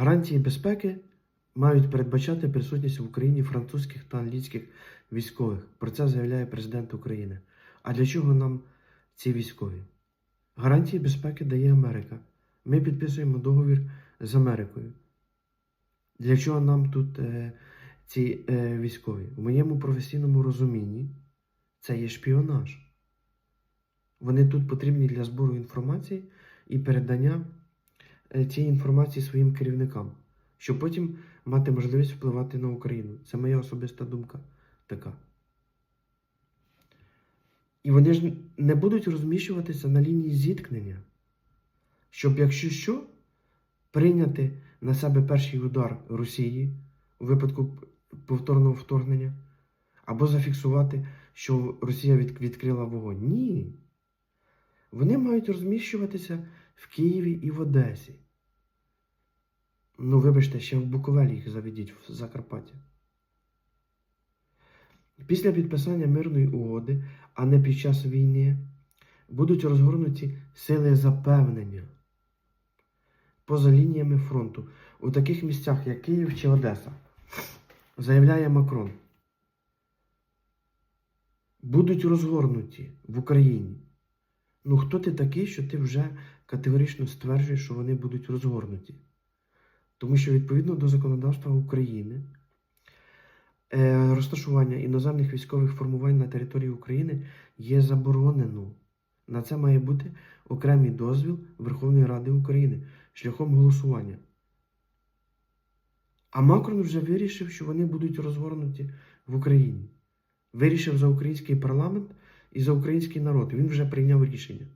Гарантії безпеки мають передбачати присутність в Україні французьких та англійських військових. Про це заявляє президент України. А для чого нам ці військові? Гарантії безпеки дає Америка. Ми підписуємо договір з Америкою. Для чого нам тут е, ці е, військові? В моєму професійному розумінні це є шпіонаж. Вони тут потрібні для збору інформації і передання цієї інформації своїм керівникам, щоб потім мати можливість впливати на Україну. Це моя особиста думка така. І вони ж не будуть розміщуватися на лінії зіткнення, щоб, якщо що, прийняти на себе перший удар Росії у випадку повторного вторгнення, або зафіксувати, що Росія від- відкрила вогонь. Ні. Вони мають розміщуватися в Києві і в Одесі. Ну, вибачте, ще в Буковелі їх заведіть в Закарпаття. Після підписання мирної угоди, а не під час війни, будуть розгорнуті сили запевнення поза лініями фронту у таких місцях, як Київ чи Одеса, заявляє Макрон. Будуть розгорнуті в Україні. Ну, хто ти такий, що ти вже категорично стверджуєш, що вони будуть розгорнуті? Тому що відповідно до законодавства України е, розташування іноземних військових формувань на території України є заборонено. На це має бути окремий дозвіл Верховної Ради України шляхом голосування. А Макрон вже вирішив, що вони будуть розгорнуті в Україні. Вирішив за український парламент і за український народ. Він вже прийняв рішення.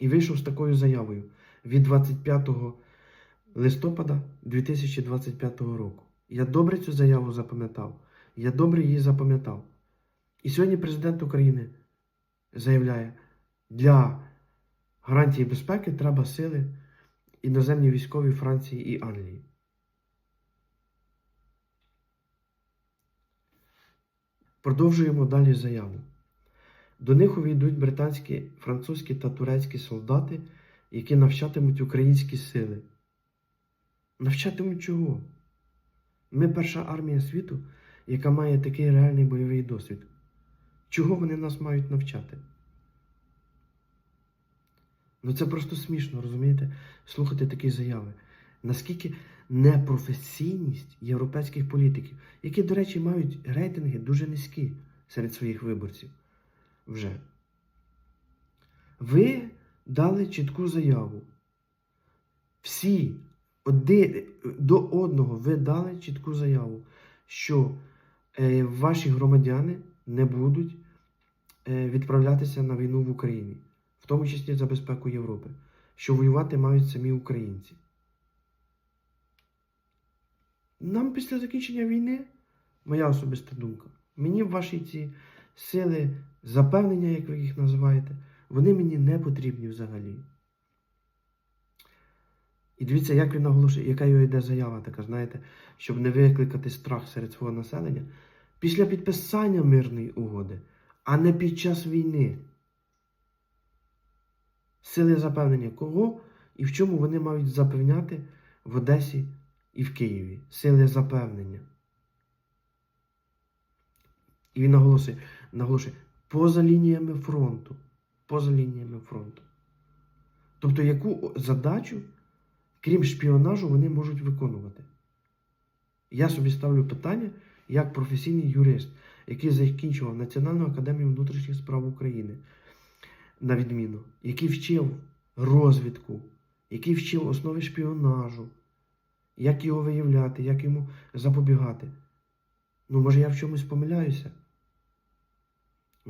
І вийшов з такою заявою від 25 листопада 2025 року. Я добре цю заяву запам'ятав. Я добре її запам'ятав. І сьогодні президент України заявляє, для гарантії безпеки треба сили іноземні військові Франції і Англії. Продовжуємо далі заяву. До них увійдуть британські, французькі та турецькі солдати, які навчатимуть українські сили. Навчатимуть чого? Ми перша армія світу, яка має такий реальний бойовий досвід. Чого вони нас мають навчати? Ну це просто смішно, розумієте, слухати такі заяви. Наскільки непрофесійність європейських політиків, які, до речі, мають рейтинги дуже низькі серед своїх виборців вже. Ви дали чітку заяву. Всі один, до одного ви дали чітку заяву, що е, ваші громадяни не будуть е, відправлятися на війну в Україні, в тому числі за безпеку Європи, що воювати мають самі українці. Нам після закінчення війни, моя особиста думка, мені ваші ці сили запевнення, як ви їх називаєте, вони мені не потрібні взагалі. І дивіться, як він наголошує, яка його йде заява така, знаєте, щоб не викликати страх серед свого населення. Після підписання мирної угоди, а не під час війни. Сили запевнення кого і в чому вони мають запевняти в Одесі і в Києві. Сили запевнення. І він наголошує, наголошує поза лініями фронту. Поза лініями фронту. Тобто, яку задачу, крім шпіонажу, вони можуть виконувати? Я собі ставлю питання як професійний юрист, який закінчував Національну академію внутрішніх справ України, на відміну, який вчив розвідку, який вчив основи шпіонажу, як його виявляти, як йому запобігати. Ну, може, я в чомусь помиляюся?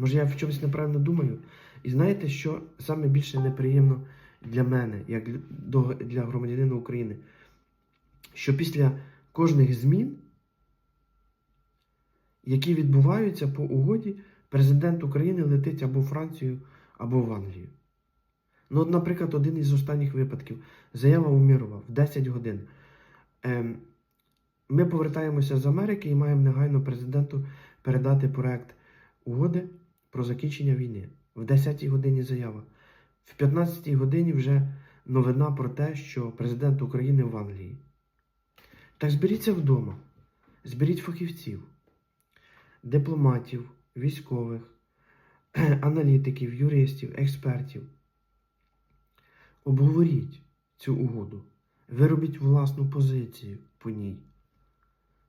Може, я в чомусь неправильно думаю? І знаєте, що саме більше неприємно для мене, як для- громадянина України? Що після кожних змін, які відбуваються по угоді, президент України летить або в Францію, або в Англію. Ну, от, наприклад, один із останніх випадків заява Умірова в 10 годин. Ем, ми повертаємося з Америки і маємо негайно президенту передати проект угоди про закінчення війни. В 10-й годині заява. В 15-й годині вже новина про те, що президент України в Англії. Так зберіться вдома, зберіть фахівців, дипломатів, військових, аналітиків, юристів, експертів. Обговоріть цю угоду, виробіть власну позицію по ній.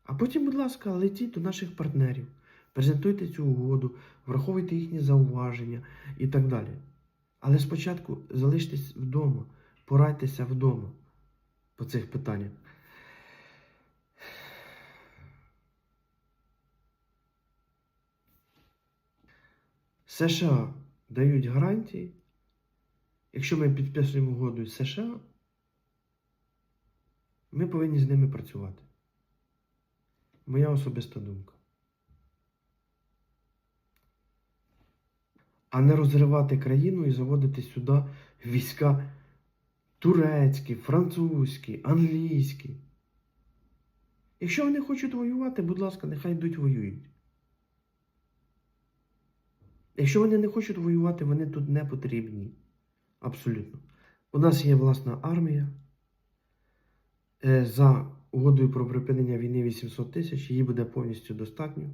А потім, будь ласка, летіть до наших партнерів, презентуйте цю угоду, враховуйте їхні зауваження і так далі. Але спочатку залиштесь вдома, порадьтеся вдома по цих питаннях. США дають гарантії. Якщо ми підписуємо угоду з США, ми повинні з ними працювати. Моя особиста думка. А не розривати країну і заводити сюди війська турецькі, французькі, англійські. Якщо вони хочуть воювати, будь ласка, нехай йдуть воюють. Якщо вони не хочуть воювати, вони тут не потрібні. Абсолютно. У нас є власна армія. Е, За угодою про припинення війни 800 тисяч, її буде повністю достатньо.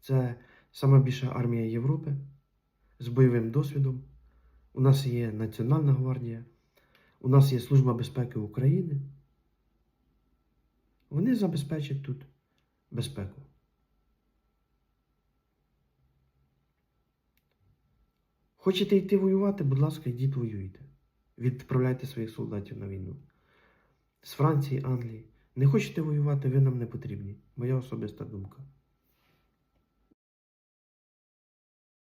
Це сама більша армія Європи з бойовим досвідом. У нас є Національна гвардія, у нас є Служба безпеки України. Вони забезпечать тут безпеку. Хочете йти воювати, будь ласка, йдіть воюйте. Відправляйте своїх солдатів на війну. З Франції, Англії. Не хочете воювати, ви нам не потрібні. Моя особиста думка.